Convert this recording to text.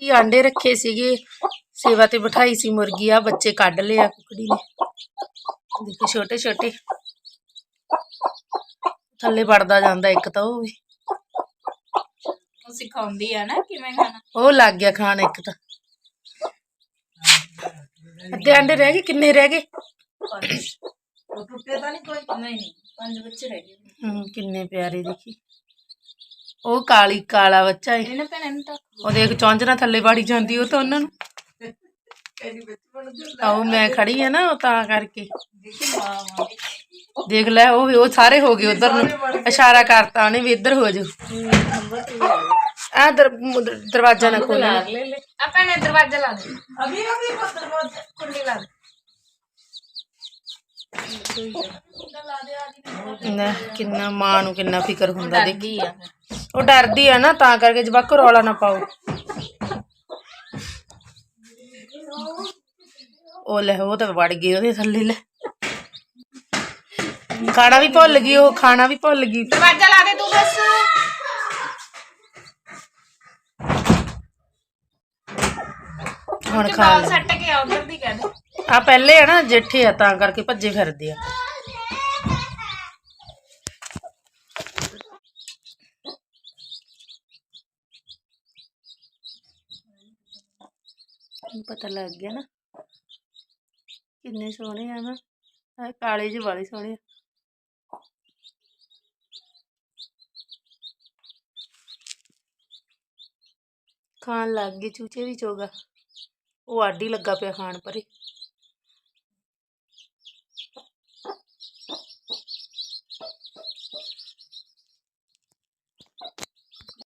ਕੀ ਆਂਡੇ ਰੱਖੇ ਸੀਗੇ? ਸੇਵਾ ਤੇ ਬਿਠਾਈ ਸੀ ਮੁਰਗੀ ਆ ਬੱਚੇ ਕੱਢ ਲਿਆ ਕੁਕੜੀ ਨੇ। ਦੇਖੋ ਛੋਟੇ ਛੋਟੇ। ਥੱਲੇ ਵੜਦਾ ਜਾਂਦਾ ਇੱਕ ਤਾਂ ਉਹ ਵੀ। ਉਹ ਸਿਖਾਉਂਦੀ ਆ ਨਾ ਕਿਵੇਂ ਖਾਣਾ? ਉਹ ਲੱਗ ਗਿਆ ਖਾਣ ਇੱਕ ਤਾਂ। ਅੱਧੇ ਆਂਡੇ ਰਹਿ ਗਏ ਕਿੰਨੇ ਰਹਿ ਗਏ? ਉਹ ਟੁੱਟੇ ਤਾਂ ਨਹੀਂ ਕੋਈ? ਨਹੀਂ ਨਹੀਂ ਪੰਜ ਬੱਚੇ ਰਹਿ ਗਏ। ਹਮ, ਕਿੰਨੇ ਪਿਆਰੇ ਦੇਖੀ। ਉਹ ਕਾਲੀ ਕਾਲਾ ਬੱਚਾ ਏ। ਇਹਨਾਂ ਭੈਣਾਂ ਨੂੰ ਤਾਂ ਉਹ ਦੇਖ ਚੌਂਜਣਾ ਥੱਲੇ ਵਾੜੀ ਜਾਂਦੀ ਉਹ ਤਾਂ ਉਹਨਾਂ ਨੂੰ। ਜੂ ਆਓ ਮੈਂ ਖੜੀ ਆ ਨਾ ਉਹ ਤਾਂ ਕਰਕੇ। ਦੇਖੀ ਲੈ ਉਹ ਉਹ ਸਾਰੇ ਹੋ ਗਏ ਉਧਰ ਨੂੰ। ਇਸ਼ਾਰਾ ਕਰਤਾ ਉਹਨੇ ਵੀ ਇੱਧਰ ਹੋ ਤੇ ਆ? ਦਰਵਾਜ਼ਾ ਨਾ ਖੋਲਣਾ ਲੈ ਆ ਭੈਣੇ ਦਰਵਾਜ਼ਾ ਲਾ ਦੇ। ਅਭੀ ਅਭੀ ਕੁੰਡੀ ਲਾ ਦੇ। ਨਾ ਕਿੰਨਾ ਮਾਂ ਨੂੰ ਕਿੰਨਾ ਫਿਕਰ ਹੁੰਦਾ ਦੇਖ। ਆ। ਉਹ ਡਰਦੀ ਆ ਨਾ ਤਾਂ ਕਰਕੇ ਜਵਾਕ ਰੌਲਾ ਨਾ ਪਾਓ। ਉਹ ਲੈ ਉਹ ਤਾਂ ਵੜ ਗਈ ਉਹਦੇ ਥੱਲੇ ਲੈ। ਖਾਣਾ ਵੀ ਭੁੱਲ ਗਈ ਉਹ ਖਾਣਾ ਵੀ ਭੁੱਲ ਗਈ। ਦਰਵਾਜ਼ਾ ਲਾ ਦੇ ਤੂੰ ਬਸ। ਹੁਣ ਖਾ ਸੱਟ ਕੇ ਆ ਉਧਰ ਦੀ ਕਹਿ ਦੇ। ਆ ਪਹਿਲੇ ਆ ਨਾ ਜੇਠੇ ਆ, ਤਾਂ ਕਰਕੇ ਭੱਜੇ ਫਿਰਦੇ ਆ। ਹੁਣ ਪਤਾ ਲੱਗ ਗਿਆ ਨਾ। ਕਿੰਨੇ ਸੋਹਣੇ ਆ ਨਾ। ਆ ਕਾਲੇ ਜਿਹੇ ਵਾਲੇ ਸੋਹਣੇ ਆ। ਖਾਣ ਲੱਗ ਗਏ ਚੂਚੇ ਵੀ ਚੋਗਾ। ਉਹ ਆਡੀ ਲੱਗਾ ਪਿਆ ਖਾਣ ਪਰੇ।